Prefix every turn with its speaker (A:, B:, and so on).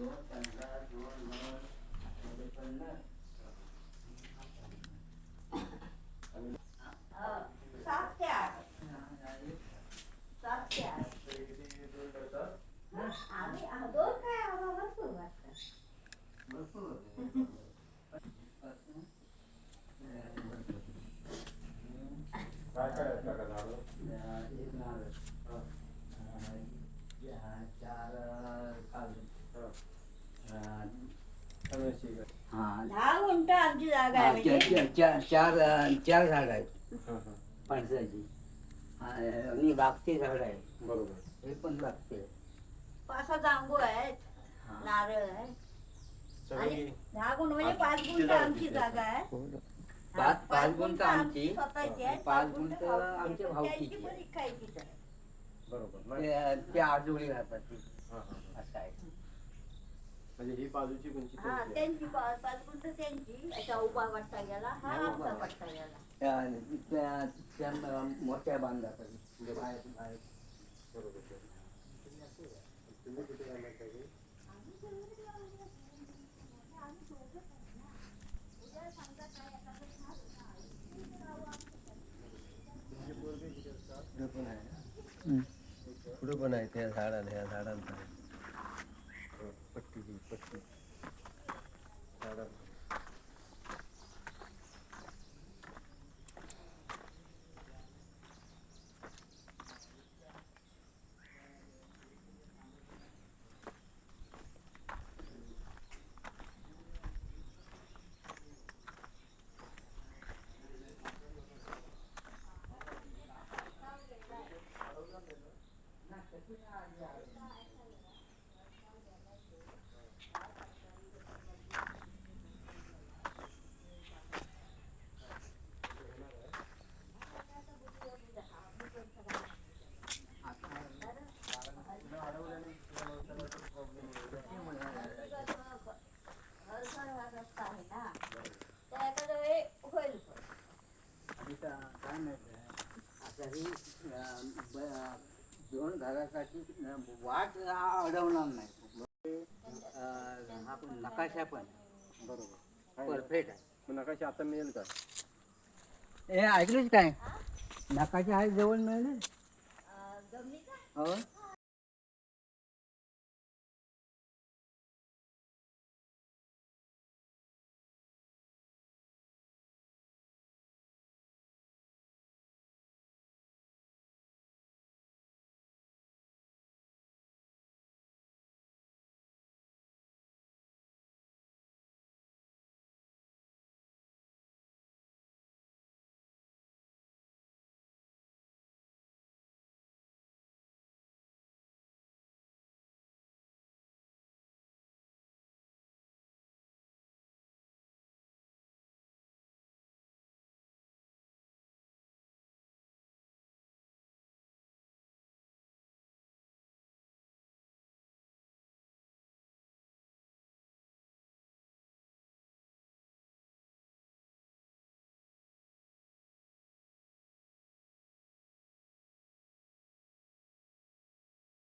A: Do
B: not stand. चार
A: हा.
B: हा.
C: दहा गुंठ आमची जागा आहे
B: चार
C: म्हणजे.
B: चार- चार झाड आहेत. फणसाची आणि बागचे झाड आहे
A: बरोबर.
B: हे पण लागते
C: पाच सहा जांभूळ आहेत.
B: हा.
C: नारळ आहे.
A: सगळी
C: दहा गुंठ म्हणजे पाच गुंठ आमची जागा आहे.
B: पाच पाच गुंठ आमची.
C: स्वतःची आहे.
B: पाच
C: गुंठ भावकीची
B: आमच्या
C: आहे.
B: भावकीची
C: त्यांची
B: आहे.
C: पण इकायचीच आहे
A: बरोबर नाही
B: ते- आजोळी
A: हा, हा, हा.
B: असं आहे
A: म्हणजे ही बाजूची कोणची
C: हा
A: आहे?
C: त्यांची असा उभा वाटता गेला हा आमचा
B: उभा.
C: वाटता गेला
B: त्या- त्या त्या मोठ्या बांधतात बाहेर बाहेर
A: बरोबर बरोबर.
B: બનાવી ત્યાં સાડા ને સાડા ને પટ્ટી પટ્ટી दोन घरासाठी वाट अडवणार नाही. हा पण नकाशा पण.
A: बरोबर.
B: परफेक्ट आहे.
A: नकाशा आता मिळेल का?
B: हे ऐकलंच काय? नकाशा आहे जवळ मिळेल? हो?